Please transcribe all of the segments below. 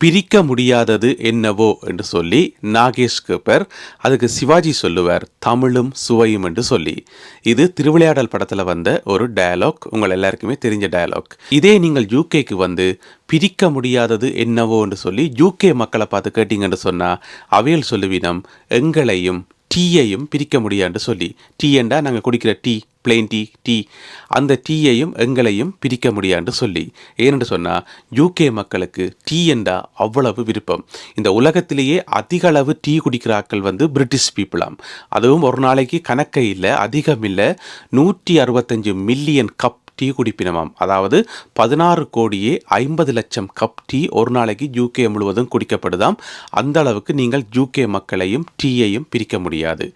பிரிக்க முடியாதது என்னவோ என்று சொல்லி நாகேஷ் கேப்பர். அதுக்கு சிவாஜி சொல்லுவார் தமிழும் சுவையும் என்று சொல்லி. இது திருவிளையாடல் படத்தில் வந்த ஒரு டயலாக் உங்கள் எல்லாருக்குமே தெரிஞ்ச டயலாக் இதே நீங்கள் யூகேக்கு வந்து பிரிக்க முடியாதது என்னவோ என்று சொல்லி யூகே மக்களை பார்த்து கேட்டீங்கன்னு சொன்னால் அவையல் சொல்லுவினம் எங்களையும் டீயையும் பிரிக்க முடியாதுன்னு சொல்லி. டீ என்றா நாங்கள் குடிக்கிற டீ பிளெயின் டீ டீ அந்த டீயையும் எங்களையும் பிரிக்க முடியான்னு சொல்லி. ஏனென்று சொன்னால் யூகே மக்களுக்கு டீ என்றால் அவ்வளவு விருப்பம். இந்த உலகத்திலேயே அதிக அளவு டீ குடிக்கிறாக்கள் வந்து பிரிட்டிஷ் பீப்புளாம் அதுவும் ஒரு நாளைக்கு கணக்கே இல்லை அதிகம் இல்லை நூற்றி அறுபத்தஞ்சு மில்லியன் கப் டீ குடிப்பினமாம். அதாவது பதினாறு கோடியே ஐம்பது லட்சம் கப் டீ ஒரு நாளைக்கு யூகே முழுவதும் குடிக்கப்படுதாம். அந்த அளவுக்கு நீங்கள் யூகே மக்களையும் டீயையும் பிரிக்க முடியாது.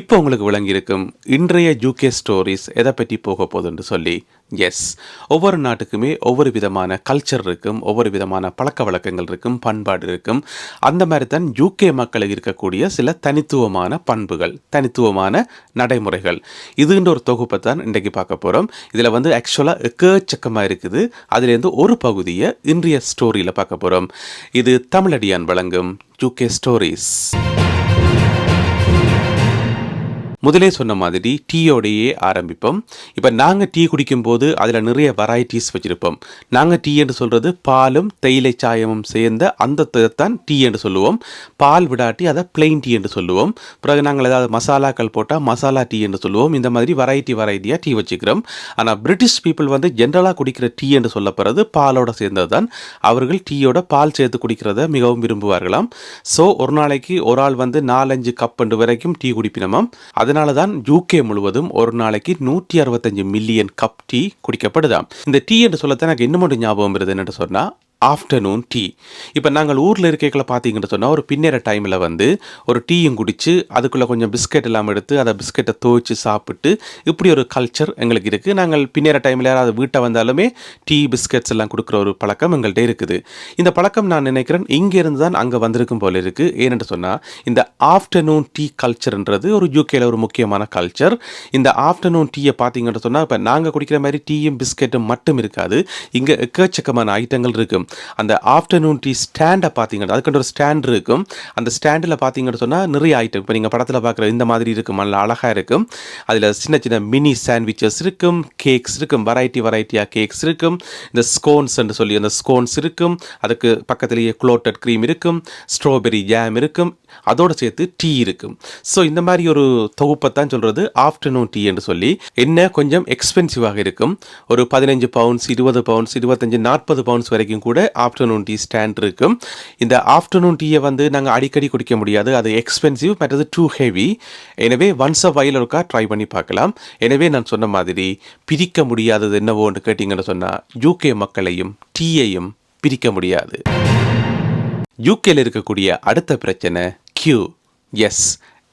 இப்போ உங்களுக்கு விளங்கியிருக்கும் இன்றைய யூகே ஸ்டோரிஸ் எதை பற்றி போக போகுதுன்னு சொல்லி எஸ் ஒவ்வொரு நாட்டுக்குமே ஒவ்வொரு விதமான கல்ச்சர் இருக்கும் ஒவ்வொரு விதமான பழக்க வழக்கங்கள் இருக்கும் பண்பாடு இருக்கும். அந்த மாதிரி தான் யூகே மக்களுக்கு இருக்கக்கூடிய சில தனித்துவமான பண்புகள் தனித்துவமான நடைமுறைகள். இதுன்ற ஒரு தொகுப்பை தான் இன்றைக்கு பார்க்க போகிறோம் இதில் வந்து ஆக்சுவலாக எக்கச்சக்கமாக இருக்குது. அதுலேருந்து ஒரு பகுதியை இன்றைய ஸ்டோரியில் பார்க்க போகிறோம் இது தமிழடியான் வழங்கும் யூகே ஸ்டோரிஸ் முதலே சொன்ன மாதிரி டீயோடையே ஆரம்பிப்போம். இப்போ நாங்கள் டீ குடிக்கும்போது அதில் நிறைய வெரைட்டிஸ் வச்சுருப்போம். நாங்கள் டீ என்று சொல்கிறது பாலும் தேயிலை சாயமும் சேர்ந்த அந்த தான் டீ என்று சொல்லுவோம். பால் விடாட்டி அதை பிளெயின் டீ என்று சொல்லுவோம். பிறகு நாங்கள் ஏதாவது மசாலாக்கள் போட்டால் மசாலா டீ என்று சொல்லுவோம். இந்த மாதிரி வெரைட்டி வெரைட்டியாக டீ வச்சுக்கிறோம். ஆனால் பிரிட்டிஷ் பீப்புள் வந்து ஜென்ரலாக குடிக்கிற டீ என்று சொல்லப்படுறது பாலோட சேர்ந்தது தான் அவர்கள் டீயோட பால் சேர்த்து குடிக்கிறத மிகவும் விரும்புவார்களாம். ஸோ ஒரு நாளைக்கு ஒரு ஆள் வந்து நாலஞ்சு கப் வரைக்கும் டீ குடிப்பினமாம். அதனால தான் யூகே முழுவதும் ஒரு நாளைக்கு நூற்றி அறுபத்தஞ்சு மில்லியன் கப் டீ குடிக்கப்படுதாம். இந்த டீ என்று சொல்லத்தான் எனக்கு இன்னும் மட்டும் ஞாபகம் வருது என்னன்னு சொன்னால் ஆஃப்டர்நூன் டீ இப்போ நாங்கள் ஊரில் இருக்கைகளை பார்த்தீங்கன்னு சொன்னால் ஒரு பின்னேற டைமில் வந்து ஒரு டீயும் குடித்து அதுக்குள்ளே கொஞ்சம் பிஸ்கெட் எல்லாம் எடுத்து அதை பிஸ்கெட்டை துவைச்சு சாப்பிட்டு இப்படி ஒரு கல்ச்சர் எங்களுக்கு இருக்குது நாங்கள் பின்னேற டைமில் யாராவது வீட்டை வந்தாலுமே டீ பிஸ்கெட்ஸ் எல்லாம் கொடுக்குற ஒரு பழக்கம் எங்கள்கிட்ட இருக்குது. இந்த பழக்கம் நான் நினைக்கிறேன் இங்கேருந்து தான் அங்கே வந்திருக்கும் போல இருக்குது ஏனென்று சொன்னால் இந்த ஆஃப்டர்நூன் டீ கல்ச்சர்ன்றது ஒரு யூகேல ஒரு முக்கியமான கல்ச்சர் இந்த ஆஃப்டர்நூன் டீயை பார்த்தீங்கன்னு சொன்னால் இப்போ நாங்கள் குடிக்கிற மாதிரி டீயும் பிஸ்கெட்டும் மட்டும் இருக்காது. இங்கே எக்கச்சக்கமான ஐட்டங்கள் இருக்கும் அந்த ஆஃப்டர்நூன் டீ ஸ்டாண்டை பார்த்தீங்கன்னா அதுக்கு ஒரு ஸ்டாண்ட் இருக்கும். அந்த ஸ்டாண்டில் பார்த்தீங்கன்னு சொன்னால் நிறைய ஐட்டம் இப்போ நீங்கள் படத்தில் பார்க்குற இந்த மாதிரி இருக்கும். நல்ல அழகாக இருக்கும். அதில் சின்ன சின்ன மினி சாண்ட்விச்சஸ் இருக்கும். கேக்ஸ் இருக்கும். வெரைட்டி வெரைட்டியாக கேக்ஸ் இருக்கும். இந்த ஸ்கோன்ஸ் என்று சொல்லி அந்த ஸ்கோன்ஸ் இருக்கும். அதுக்கு பக்கத்துலேயே குளோட்டட் க்ரீம் இருக்கும். ஸ்ட்ராபெரி ஜாம் இருக்கும். அதோடு சேர்த்து டீ இருக்கும். ஸோ இந்த மாதிரி ஒரு தொகுப்பை தான் சொல்கிறது ஆஃப்டர்நூன் டீ என்று சொல்லி. என்ன? கொஞ்சம் எக்ஸ்பென்சிவாக இருக்கும். ஒரு பதினஞ்சு பவுன்ஸ் இருபது பவுன்ஸ் இருபத்தஞ்சு நாற்பது பவுன்ஸ் வரைக்கும் கூட ஆஃப்டர்நூன் டீ ஸ்டாண்ட் இருக்கும் இந்த ஆஃப்டர்நூன் டீயை வந்து நாங்கள் அடிக்கடி குடிக்க முடியாது. அது எக்ஸ்பென்சிவ் மற்றது டூ ஹெவி எனவே ஒன்ஸ் அ வயல் இருக்கா ட்ரை பண்ணி பார்க்கலாம். எனவே நான் சொன்ன மாதிரி பிரிக்க முடியாதது என்னவோன்னு கேட்டிங்கன்னு சொன்னால் யூகே மக்களையும் டீயையும் பிரிக்க முடியாது. யூகேல இருக்கக்கூடிய அடுத்த பிரச்சனை கியூ எஸ்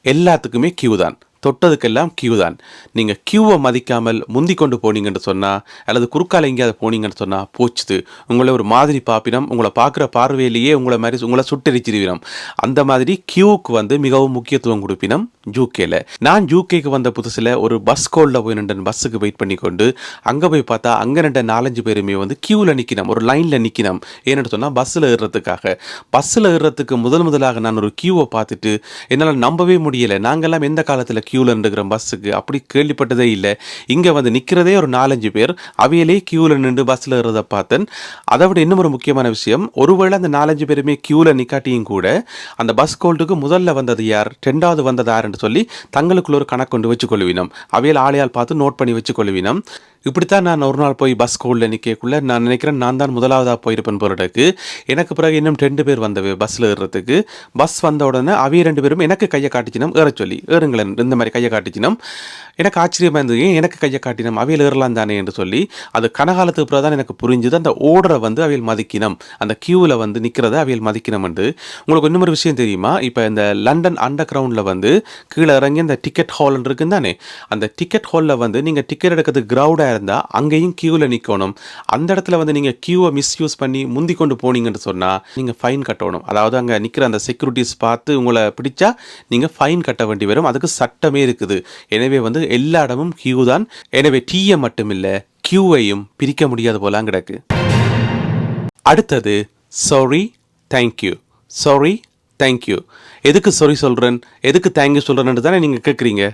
எல்லாத்துக்குமே கியூ தான். தொட்டதுக்கெல்லாம் கியூ தான். நீங்கள் கியூவை மதிக்காமல் முந்தி கொண்டு போனீங்கன்னு சொன்னால் அல்லது குறுக்கால எங்கேயாவது போனீங்கன்னு சொன்னால் போச்சுது. உங்களை ஒரு மாதிரி பாப்பினம் உங்களை பார்க்குற பார்வையிலேயே உங்களை மாதிரி உங்களை சுட்டரிச்சிருவினம். அந்த மாதிரி கியூவுக்கு வந்து மிகவும் முக்கியத்துவம் கொடுப்பினம் ஜூகேல. நான் ஜூகேக்கு வந்த புதுசில் ஒரு பஸ் கோலில் போய் நின்று பஸ்ஸுக்கு வெயிட் பண்ணி கொண்டு அங்கே போய் பார்த்தா அங்கே ரெண்டு நாலஞ்சு பேருமே வந்து கியூவில் நிற்கணும் ஒரு லைனில் நிற்கணும் ஏன்னு சொன்னால் பஸ்ஸில் ஏறுறதுக்காக. பஸ்ஸில் ஏறுறதுக்கு முதல் முதலாக நான் ஒரு கியூவை பார்த்துட்டு என்னால் நம்பவே முடியலை. நாங்கள்லாம் எந்த காலத்தில் க்யூவில் நின்றுக்கிற பஸ்ஸுக்கு அப்படி கேள்விப்பட்டதே இல்லை. இங்கே வந்து நிற்கிறதே ஒரு நாலஞ்சு பேர். அவையிலே க்யூவில் நின்று பஸ்ஸில் ஏறுறதை பார்த்தேன். அதை விட இன்னும் ஒரு முக்கியமான விஷயம் ஒருவேளை அந்த நாலஞ்சு பேருமே க்யூவில் நிக்காட்டியும் கூட அந்த பஸ் கோல்டுக்கு முதல்ல வந்தது யார் ரெண்டாவது வந்தது யாருன்னு சொல்லி தங்களுக்குள்ள ஒரு கணக்கு கொண்டு வச்சுக்கொள்வினோம் அவையில் ஆளையால் பார்த்து நோட் பண்ணி வச்சுக்கொள்வினோம் இப்படித்தான் நான் ஒரு நாள் போய் பஸ் கோல்டில் நிற்கக்குள்ள நான் நினைக்கிறேன் நான் தான் முதலாவதாக போயிருப்பேன் போகிறதுக்கு எனக்கு பிறகு இன்னும் ரெண்டு பேர் வந்தவை பஸ்ஸில் ஏறுறதுக்கு. பஸ் வந்த உடனே அவைய ரெண்டு பேரும் எனக்கு கையை காட்டிச்சினம் ஏற சொல்லி. ஏறுங்களேன் இந்த மாதிரி கையை காட்டிச்சினம் எனக்கு ஆச்சரியமாக இருந்தது ஏன் எனக்கு கையை காட்டினம்? அவையில் ஏறலாம் தானே? என்று சொல்லி அது கனகாலத்துக்கு பிறகு தான் எனக்கு புரிஞ்சுது அந்த ஓடரை வந்து அவையில் மதிக்கினம். அந்த கியூவில் வந்து நிற்கிறத அவையில் மதிக்கணும் என்று. உங்களுக்கு இன்னொரு விஷயம் தெரியுமா? இப்போ இந்த லண்டன் அண்டர் கிரவுண்டில் வந்து கீழே இறங்கி அந்த டிக்கெட் ஹால் இருக்குன்னு தானே? அந்த டிக்கெட் ஹாலில் வந்து நீங்கள் டிக்கெட் எடுக்கிறதுக்கு க்ரௌடாக இருந்தால் அங்கேயும் கியூவில் நிற்கணும் அந்த இடத்துல வந்து நீங்கள் கியூவை மிஸ்யூஸ் பண்ணி முந்தி கொண்டு போனீங்கன்னு சொன்னால் நீங்கள் ஃபைன் கட்டணும். அதாவது அங்கே நிற்கிற அந்த செக்யூரிட்டிஸ் பார்த்து உங்களை பிடிச்சா நீங்கள் ஃபைன் கட்ட வேண்டி வரும். அதுக்கு சட்டமே இருக்குது. எனவே வந்து எல்லா இடமும் கியூ தான். எனவே டீயை மட்டும் இல்லை கியூவையும் பிரிக்க முடியாத போலாம் கிடக்கு. அடுத்தது sorry thank you sorry thank you எதுக்கு சாரி சொல்கிறேன் எதுக்கு தேங்க்யூ சொல்கிறேன்னு தானே நீங்கள் கேட்குறீங்க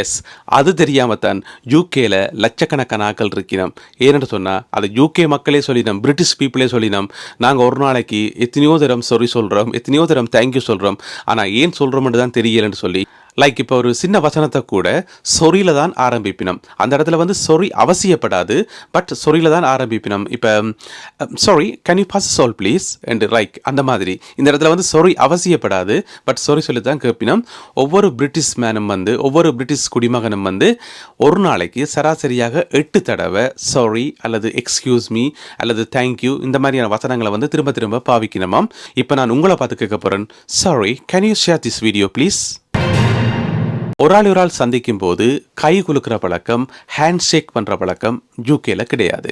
எஸ் அது தெரியாமல் தான் யூகேல லட்சக்கணக்கான ஆக்கள் இருக்கிறோம் ஏன்னு சொன்னால் அது யூகே மக்களே சொல்லினோம் பிரிட்டிஷ் பீப்புளே சொல்லினோம். நாங்கள் ஒரு நாளைக்கு எத்தனையோ தரம் சொரி சொல்கிறோம் எத்தனையோ தரம் தேங்க்யூ சொல்கிறோம் ஆனால் ஏன் சொல்கிறோம்னு தான் தெரியலன்னு சொல்லி லைக் இப்போ ஒரு சின்ன வசனத்தை கூட சொறியில் தான் ஆரம்பிப்பினம். அந்த இடத்துல வந்து சொறி அவசியப்படாது பட் சொறியில் தான் ஆரம்பிப்பினம். இப்போ sorry can you pass salt please and like அந்த மாதிரி. இந்த இடத்துல வந்து சொறி அவசியப்படாது பட் சொறி சொல்லி தான் கேட்பினம் ஒவ்வொரு பிரிட்டிஷ் மேனும் வந்து ஒவ்வொரு பிரிட்டிஷ் குடிமகனும் வந்து ஒரு நாளைக்கு சராசரியாக எட்டு தடவை சாரி அல்லது எக்ஸ்கியூஸ் மீ அல்லது தேங்க்யூ இந்த மாதிரியான வசனங்களை வந்து திரும்ப திரும்ப பாவிக்கணுமாம் இப்போ நான் உங்களை பார்த்து கேட்க போகிறேன் sorry can you share this video please ஒரு ஆள் ஒரு ஆள் சந்திக்கும் போது கை குலுக்கிற பழக்கம் ஹேண்ட் ஷேக் பண்ணுற பழக்கம் யூகேல கிடையாது.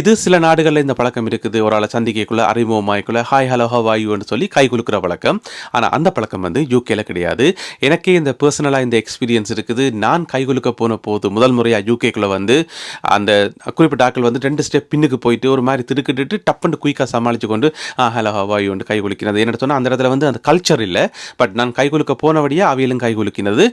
இது சில நாடுகளில் இந்த பழக்கம் இருக்குது. ஒரு ஆளை சந்திக்கக்குள்ள அறிமுகமாய்க்குள்ள ஹாய் ஹலோ ஹவ் ஆயூன்னு சொல்லி கை குலுக்கிற பழக்கம். ஆனால் அந்த பழக்கம் வந்து யூகேல கிடையாது. எனக்கே இந்த பர்சனலாக இந்த எக்ஸ்பீரியன்ஸ் இருக்குது. நான் கை குலுக்க போன போது முதல் முறையாக யூகேக்குள்ளே வந்து அந்த குறிப்பிட்ட ஆட்கள் வந்து ரெண்டு ஸ்டெப் பின்னுக்கு போயிட்டு ஒரு மாதிரி திருக்கிட்டு டப்புன்னு குயிக்காக சமாளித்து கொண்டு ஆ ஹலோ ஹவ் ஆயூன்னு கை குலுக்கினது. என்ன சொன்னால் அந்த இடத்துல வந்து அந்த கல்ச்சர் இல்லை. பட் நான் கை குலுக்க போனபடியாக அவையிலும் கை குலுக்கினது.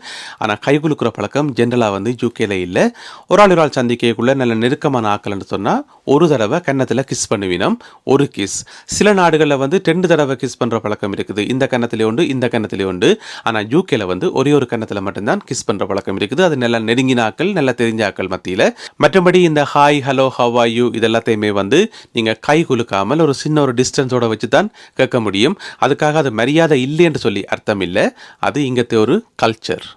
ஆனால் கை குலுக்குற பழக்கம் ஜென்ரலாக வந்து யூகேல இல்லை. ஒரு ஆள் ஒரு ஆள் சந்திக்கக்குள்ள நல்ல நெருக்கமான ஆக்கள்னு சொன்னால் ஒரு தடவை கன்னத்தில் கிஸ் பண்ணுவினம் ஒரு கிஸ் சில நாடுகளில் வந்து ரெண்டு தடவை கிஸ் பண்ணுற பழக்கம் இருக்குது. இந்த கன்னத்திலே உண்டு இந்த கன்னத்திலே உண்டு. ஆனால் யூகேல வந்து ஒரே ஒரு கன்னத்தில் மட்டும்தான் கிஸ் பண்ணுற பழக்கம் இருக்குது. அது நல்ல நெருங்கின ஆக்கள் நல்ல தெரிஞ்ச ஆக்கள் மத்தியில். மற்றபடி இந்த ஹாய் ஹலோ ஹவ் இதெல்லாத்தையுமே வந்து நீங்கள் கை குலுக்காமல் ஒரு சின்ன ஒரு டிஸ்டன்ஸோட வச்சு தான் கேட்க முடியும். அதுக்காக அது மரியாதை இல்லைன்னு சொல்லி அர்த்தம் இல்லை. அது இங்கത്തെ ஒரு கல்ச்சர்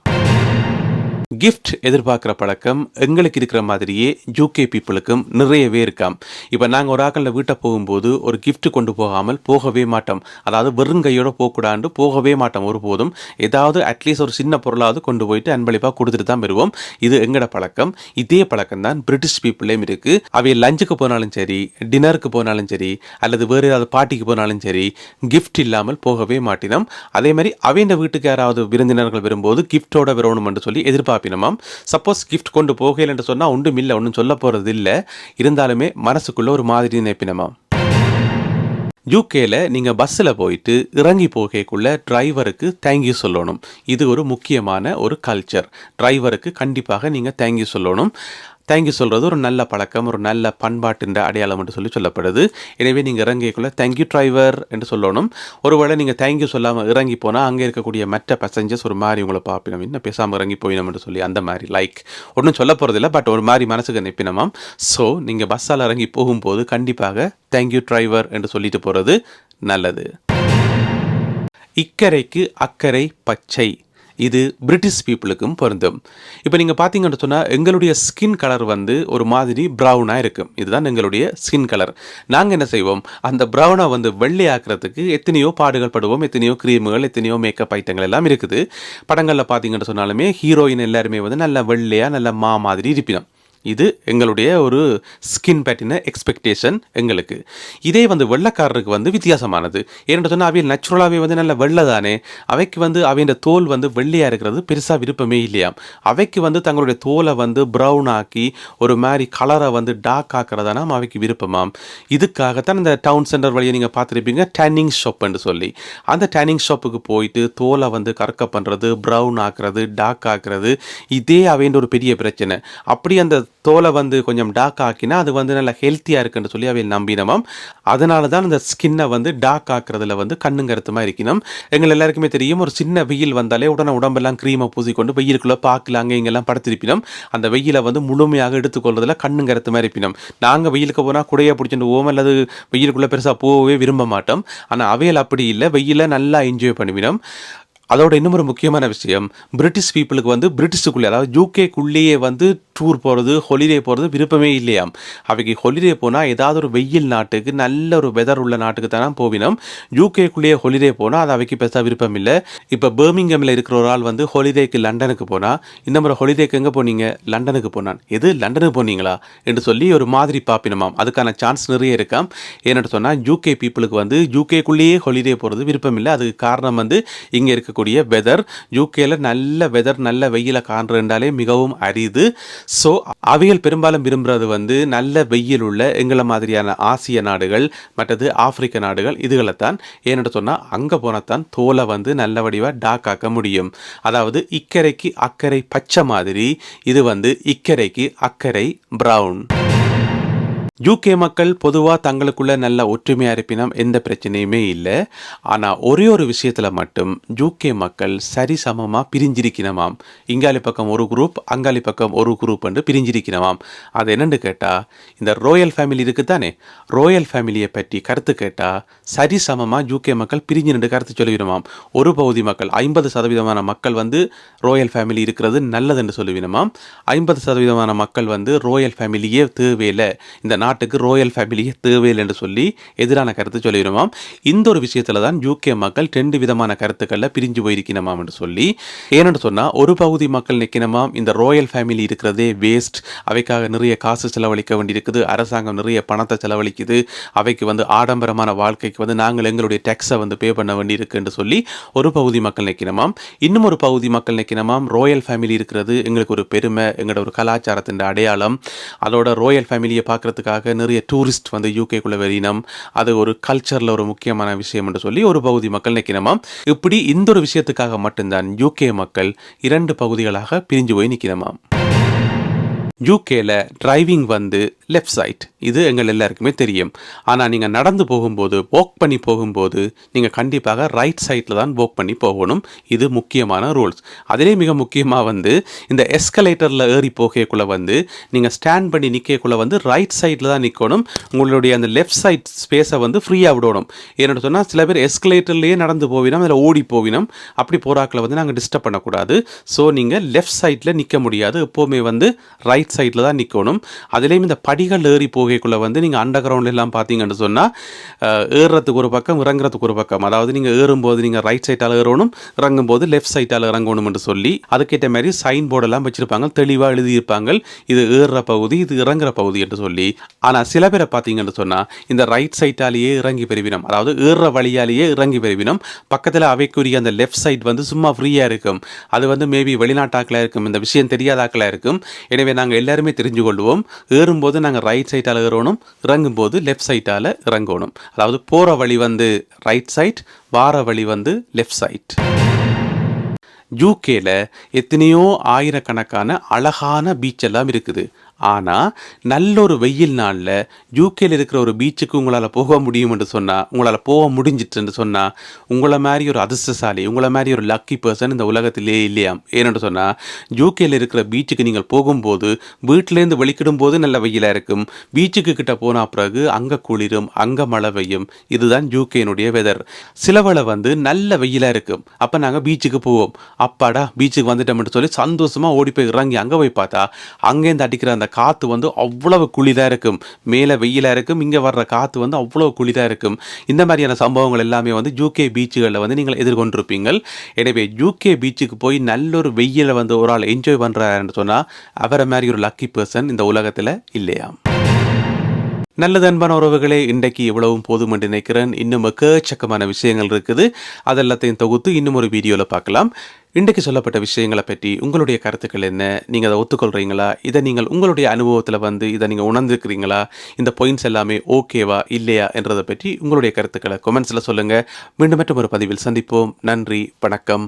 கிஃப்ட் எதிர்பார்க்குற பழக்கம் எங்களுக்கு இருக்கிற மாதிரியே யூகே பீப்புளுக்கும் நிறையவே இருக்காம். இப்போ நாங்கள் ஒரு ஆக்களில் வீட்டை போகும்போது ஒரு கிஃப்ட் கொண்டு போகாமல் போகவே மாட்டோம். அதாவது வெறும் கையோடு போகக்கூடாண்டு போகவே மாட்டோம் ஒருபோதும். ஏதாவது அட்லீஸ்ட் ஒரு சின்ன பொருளாவது கொண்டு போயிட்டு அன்பளிப்பாக கொடுத்துட்டு தான் வருவோம். இது எங்களோட பழக்கம். இதே பழக்கம் தான் பிரிட்டிஷ் பீப்புளையும் இருக்குது அவை லஞ்சுக்கு போனாலும் சரி டின்னருக்கு போனாலும் சரி அல்லது வேறு ஏதாவது பார்ட்டிக்கு போனாலும் சரி கிஃப்ட் இல்லாமல் போகவே மாட்டினோம். அதே மாதிரி அவைண்ட வீட்டுக்கு யாராவது விருந்தினர்கள் வரும்போது கிஃப்டோட வரணும்னு சொல்லி எதிர்பார்ப்பினமாம் சப்போஸ் கிஃப்ட் கொண்டு போகலைன்னு சொன்னால் ஒன்றும் இல்லை ஒன்றும் சொல்ல போகிறது இல்லை. இருந்தாலுமே மனசுக்குள்ள ஒரு மாதிரி நினைப்பினமாம் யூகேல நீங்கள் பஸ்ஸில் போயிட்டு இறங்கி போகக்குள்ள டிரைவருக்கு தேங்க்யூ சொல்லணும். இது ஒரு முக்கியமான ஒரு கல்ச்சர் டிரைவருக்கு கண்டிப்பாக நீங்கள் தேங்க்யூ சொல்லணும். தேங்க்யூ சொல்கிறது ஒரு நல்ல பழக்கம் ஒரு நல்ல பண்பாட்டின் அடையாளம் என்று சொல்லி சொல்லப்படுது. எனவே நீங்கள் இறங்கிக்குள்ள தேங்க்யூ டிரைவர் என்று சொல்லணும். ஒருவேளை நீங்கள் தேங்க்யூ சொல்லாமல் இறங்கி போனால் அங்கே இருக்கக்கூடிய மற்ற பேசஞ்சர்ஸ் ஒரு மாதிரி உங்களை பார்ப்பினோம் இன்னும் பேசாமல் இறங்கி போயினோம் என்று சொல்லி அந்த மாதிரி லைக் ஒன்றும் சொல்ல போகிறதில்ல பட் ஒரு மாதிரி மனசுக்கு நிற்பினமாம் ஸோ நீங்கள் பஸ்ஸால் இறங்கி போகும்போது கண்டிப்பாக தேங்க்யூ டிரைவர் என்று சொல்லிட்டு போகிறது நல்லது. இக்கரைக்கு அக்கறை பச்சை. இது பிரிட்டிஷ் பீப்புளுக்கும் பொருந்தும். இப்போ நீங்கள் பார்த்தீங்கன்னு சொன்னால் எங்களுடைய ஸ்கின் கலர் வந்து ஒரு மாதிரி ப்ரௌனாக இருக்கும் இதுதான் எங்களுடைய ஸ்கின் கலர் நாங்கள் என்ன செய்வோம்? அந்த ப்ரௌனை வந்து வெள்ளையாக்குறதுக்கு எத்தனையோ பாடுகள் படுவோம் எத்தனையோ க்ரீமுகள் எத்தனையோ மேக்கப் ஐட்டங்கள் எல்லாம் இருக்குது. படங்களில் பார்த்தீங்கன்னு சொன்னாலுமே ஹீரோயின் எல்லாருமே வந்து நல்ல வெள்ளையாக நல்ல மா மாதிரி இருப்பினோம். இது எங்களுடைய ஒரு ஸ்கின் பேட்டின எக்ஸ்பெக்டேஷன் எங்களுக்கு. இதே வந்து வெள்ளைக்காரருக்கு வந்து வித்தியாசமானது. ஏன்னு சொன்னால் அவையில் நேச்சுரலாகவே வந்து நல்ல வெள்ளை தானே. அவைக்கு வந்து அவையோட தோல் வந்து வெள்ளையாக இருக்கிறது பெருசாக விருப்பமே இல்லையாம். அவைக்கு வந்து தங்களுடைய தோலை வந்து ப்ரௌன் ஆக்கி ஒரு மாதிரி கலரை வந்து டார்க் ஆக்கிறதானாம் அவைக்கு விருப்பமாம். இதுக்காகத்தான் இந்த டவுன் சென்டர் வழியை நீங்கள் பார்த்துருப்பீங்க டேனிங் ஷாப்புன்னு சொல்லி. அந்த டேனிங் ஷாப்புக்கு போயிட்டு தோலை வந்து கறக்க பண்ணுறது ப்ரௌன் ஆக்குறது டார்க் ஆக்குறது இதே அவைன்ற ஒரு பெரிய பிரச்சனை. அப்படி அந்த தோலை வந்து கொஞ்சம் டார்க் ஆக்கினா அது வந்து நல்லா ஹெல்த்தியாக இருக்குன்னு சொல்லி அவை நம்பினமாம் அதனால தான் அந்த ஸ்கின்னை வந்து டார்க் ஆக்குறதுல வந்து கண்ணுங்கருத்துமாக இருக்கணும் எங்கள் எல்லாருக்குமே தெரியும் ஒரு சின்ன வெயில் வந்தாலே உடனே உடம்பெல்லாம் க்ரீமை பூசிக்கொண்டு வெயிலுக்குள்ளே பார்க்கல அங்கே இங்கெல்லாம் படுத்திருப்பினோம் அந்த வெயிலை வந்து முழுமையாக எடுத்துக்கொள்றதுல கண்ணுங்கருத்துமாக இருப்பினோம் நாங்கள் வெயிலுக்கு போனால் குடையை பிடிச்சிட்டு ஓம் அல்லது வெயிலுக்குள்ளே பெருசாக போகவே விரும்ப மாட்டோம். ஆனால் அவையில் அப்படி இல்லை. வெயிலை நல்லா என்ஜாய் பண்ணிவிடும் அதோட இன்னும் ஒரு முக்கியமான விஷயம் பிரிட்டிஷ் பீப்புளுக்கு வந்து பிரிட்டிஷுக்குள்ளே அதாவது யூகேக்குள்ளேயே வந்து டூர் போகிறது ஹொலிடே போகிறது விருப்பமே இல்லையாம். அவைக்கு ஹொலிடே போனால் ஏதாவது ஒரு வெயில் நாட்டுக்கு நல்ல ஒரு வெதர் உள்ள நாட்டுக்கு தானே போவினோம். யூகேக்குள்ளேயே ஹொலிடே போனால் அது அவைக்கு பெருசாக விருப்பம் இல்லை இப்போ பேர்மிங்கமில் இருக்கிற ஒரு ஆள் வந்து ஹொலிடேக்கு லண்டனுக்கு போனால் இந்த முறை ஹொலிடேக்கு எங்கே போனீங்க? லண்டனுக்கு போனான். எது லண்டனுக்கு போனீங்களா? என்று சொல்லி ஒரு மாதிரி பாப்பினமாம். அதுக்கான சான்ஸ் நிறைய இருக்காம். ஏன்னு சொன்னால் யூகே பீப்புளுக்கு வந்து யூகேக்குள்ளேயே ஹொலிடே போகிறது விருப்பம் இல்லை அதுக்கு காரணம் வந்து இங்கே இருக்கக்கூடிய வெதர் யூகேல நல்ல வெதர் நல்ல வெயில காண்றதுனாலே மிகவும் அரிது. ஸோ அவைகள் பெரும்பாலும் விரும்புறது வந்து நல்ல வெயில் உள்ள எங்களை மாதிரியான ஆசிய நாடுகள் மற்றது ஆப்பிரிக்க நாடுகள் இதுகளைத்தான். ஏன்னு சொன்னால் அங்கே போனத்தான் தோலை வந்து நல்ல வடிவாக டாக் ஆக்க முடியும். அதாவது இக்கரைக்கு அக்கறை பச்சை மாதிரி இது வந்து இக்கரைக்கு அக்கறை ப்ரௌன் யூகே மக்கள் பொதுவாக தங்களுக்குள்ள நல்ல ஒற்றுமையாக இருப்பினும் எந்த பிரச்சனையுமே இல்லை. ஆனால் ஒரே ஒரு விஷயத்தில் மட்டும் யூகே மக்கள் சரிசமமாக பிரிஞ்சிருக்கணுமாம். இங்காலி பக்கம் ஒரு குரூப் அங்காலி பக்கம் ஒரு குரூப் என்று பிரிஞ்சிருக்கணுமாம். அது என்னென்னு கேட்டால் இந்த ரோயல் ஃபேமிலி இருக்குது தானே ரோயல் ஃபேமிலியை பற்றி கருத்து கேட்டால் சரிசமமாக யூகே மக்கள் பிரிஞ்சு நின்று கருத்து சொல்லிவிடுமாம். ஒரு பகுதி மக்கள் ஐம்பது சதவீதமான மக்கள் வந்து ரோயல் ஃபேமிலி இருக்கிறது நல்லது என்று சொல்லுவினமாம் ஐம்பது சதவீதமான மக்கள் வந்து ரோயல் ஃபேமிலியே தேவையில்லை. இந்த நாட்டுக்கு ரோயல் ஃபேமிலியே தேவையில்லை என்று சொல்லி எதிரான கருத்து சொல்லிடுமாம் இந்த ஒரு விஷயத்தில் தான் யூகே மக்கள் ரெண்டு விதமான கருத்துக்களில் பிரிஞ்சு போயிருக்கணுமாம் என்று சொல்லி ஏன்னு சொன்னால் ஒரு பகுதி மக்கள் நிற்கணுமாம் இந்த ரோயல் ஃபேமிலி இருக்கிறதே வேஸ்ட் அவைக்காக நிறைய காசு செலவழிக்க வேண்டியிருக்குது அரசாங்கம் நிறைய பணத்தை செலவழிக்குது அவைக்கு வந்து ஆடம்பரமான வாழ்க்கைக்கு வந்து நாங்கள் எங்களுடைய டேக்ஸை வந்து பே பண்ண வேண்டியிருக்கு என்று சொல்லி ஒரு பகுதி மக்கள் நிற்கணுமாம். இன்னும் ஒரு பகுதி மக்கள் நிற்கணுமாம் ரோயல் ஃபேமிலி இருக்கிறது எங்களுக்கு ஒரு பெருமை எங்களோட ஒரு கலாச்சாரத்தின் அடையாளம் அதோட ரோயல் ஃபேமிலியை பார்க்கறதுக்காக நிறைய டூரிஸ்ட் வந்து யூகேக்குள்ளே வெளியினம். அது ஒரு கல்ச்சரில் ஒரு முக்கியமான விஷயம் என்று சொல்லி ஒரு பகுதி மக்கள் நிற்கினமாம் இப்படி இந்த ஒரு விஷயத்துக்காக மட்டும்தான் யூகே மக்கள் இரண்டு பகுதிகளாக பிரிஞ்சு போய் நிற்கினமாம். யூகேல டிரைவிங் வந்து லெஃப்ட் சைட் இது எங்கள் எல்லாருக்குமே தெரியும். ஆனால் நீங்கள் நடந்து போகும்போது வாக் பண்ணி போகும்போது நீங்கள் கண்டிப்பாக ரைட் சைட்டில் தான் வாக் பண்ணி போகணும். இது முக்கியமான ரூல்ஸ் அதிலே மிக முக்கியமாக வந்து இந்த எஸ்கலேட்டரில் ஏறி போகக்குள்ளே வந்து நீங்கள் ஸ்டாண்ட் பண்ணி நிற்கக்குள்ளே வந்து ரைட் சைடில் தான் நிற்கணும் உங்களுடைய அந்த லெஃப்ட் சைட் ஸ்பேஸை வந்து ஃப்ரீயாக விடணும். ஏன்னு சொன்னால் சில பேர் எஸ்கலேட்டர்லேயே நடந்து போவினோம் அதில் ஓடி போவினோம். அப்படி போகிறாக்களை வந்து நாங்கள் டிஸ்டர்ப் பண்ணக்கூடாது. ஸோ நீங்கள் லெஃப்ட் சைட்டில் நிற்க முடியாது. எப்போவுமே வந்து ரைட் சைடில் தான் நிற்கணும் அதுலேயும் இந்த படிகள் ஏறி போகக்குள்ளே வந்து நீங்கள் அண்டர் கிரவுண்ட் எல்லாம் பார்த்தீங்கன்னு சொன்னால் ஏறுறதுக்கு ஒரு பக்கம் இறங்குறதுக்கு ஒரு பக்கம். அதாவது நீங்கள் ஏறும்போது நீங்கள் ரைட் சைட்டால் ஏறணும் இறங்கும்போது லெஃப்ட் சைட்டால் இறங்கணும் என்று சொல்லி அதுக்கேற்ற மாதிரி சைன் போர்டெல்லாம் வச்சுருப்பாங்க. தெளிவாக எழுதியிருப்பாங்க. இது ஏறுற பகுதி இது இறங்குற பகுதி என்று சொல்லி. ஆனால் சில பேரை பார்த்தீங்கன்னு சொன்னால் இந்த ரைட் சைட்டாலேயே இறங்கி பெறுவினம். அதாவது ஏறுற வழியாலேயே இறங்கி பெறுவினம். பக்கத்தில் அவைக்குரிய அந்த லெஃப்ட் சைட் வந்து சும்மா ஃப்ரீயாக இருக்கும். அது வந்து மேபி வெளிநாட்டாக்களாக இருக்கும். இந்த விஷயம் தெரியாதாக்களாக இருக்கும். எனவே நாங்கள் எல்லாருமே தெரிஞ்சு கொள்வோம் ஏறும்போது நாங்கள் ரைட் சைட்டால் ஏறணும் இறங்கும்போது லெஃப்ட் சைட்டால் இறங்கணும். அதாவது போகிற வழி வந்து ரைட் சைட் வார வழி வந்து லெஃப்ட் சைட் யூகேல எத்தனையோ ஆயிரக்கணக்கான அழகான பீச் எல்லாம் இருக்குது. ஆனால் நல்ல ஒரு வெயில் நாளில் யூகேல இருக்கிற ஒரு பீச்சுக்கு உங்களால் போக முடியும் என்று சொன்னால் உங்களால் போக முடிஞ்சிட்டுன்னு சொன்னால் உங்களை மாதிரி ஒரு அதிர்ஷ்டசாலி உங்களை மாதிரி ஒரு லக்கி பர்சன் இந்த உலகத்திலே இல்லையாம் ஏன்னு சொன்னால் யூகேல இருக்கிற பீச்சுக்கு நீங்கள் போகும்போது வீட்டிலேருந்து வெளிக்கிடும் போது நல்ல வெயிலாக இருக்கும். பீச்சுக்கு கிட்ட போன பிறகு அங்கே குளிரும் அங்கே மழை பெய்யும். இதுதான் யூகேனுடைய வெதர் சிலவளை வந்து நல்ல வெயிலாக இருக்கும். அப்போ நாங்கள் பீச்சுக்கு போவோம். அப்பாடா பீச்சுக்கு வந்துட்டோம்னு சொல்லி சந்தோஷமாக ஓடி போய் இறங்கி அங்கே போய் பார்த்தா அங்கேருந்து அடிக்கிற அந்த காற்று வந்து அவ்வளவு குளிதாக இருக்கும். மேலே வெயிலாக இருக்கும். இங்கே வர்ற காற்று வந்து அவ்வளவு குளிதாக இருக்கும். இந்த மாதிரியான சம்பவங்கள் எல்லாமே வந்து ஜூகே பீச்சுகளில் வந்து நீங்கள் எதிர்கொண்டிருப்பீங்கள். எனவே ஜூகே பீச்சுக்கு போய் நல்ல ஒரு வெயிலை வந்து ஒரு ஆள் என்ஜாய் பண்ணுறாருன்னு சொன்னால் அவரை மாதிரி ஒரு லக்கி பர்சன் இந்த உலகத்தில் இல்லையா? நல்லது அன்பான உறவுகளே இன்றைக்கு இவ்வளவும் போதும் என்று நினைக்கிறேன். இன்னும் எக்கச்சக்கமான விஷயங்கள் இருக்குது. அதெல்லாத்தையும் தொகுத்து இன்னும் ஒரு வீடியோவில் பார்க்கலாம். இன்றைக்கு சொல்லப்பட்ட விஷயங்களை பற்றி உங்களுடைய கருத்துக்கள் என்ன? நீங்கள் அதை ஒத்துக்கொள்கிறீங்களா இதை நீங்கள் உங்களுடைய அனுபவத்தில் வந்து இதை நீங்கள் உணர்ந்துருக்கிறீங்களா? இந்த பாயிண்ட்ஸ் எல்லாமே ஓகேவா இல்லையா? என்றதை பற்றி உங்களுடைய கருத்துக்களை கொமெண்ட்ஸில் சொல்லுங்கள் மீண்டும் மற்றும் ஒரு பதிவில் சந்திப்போம். நன்றி வணக்கம்.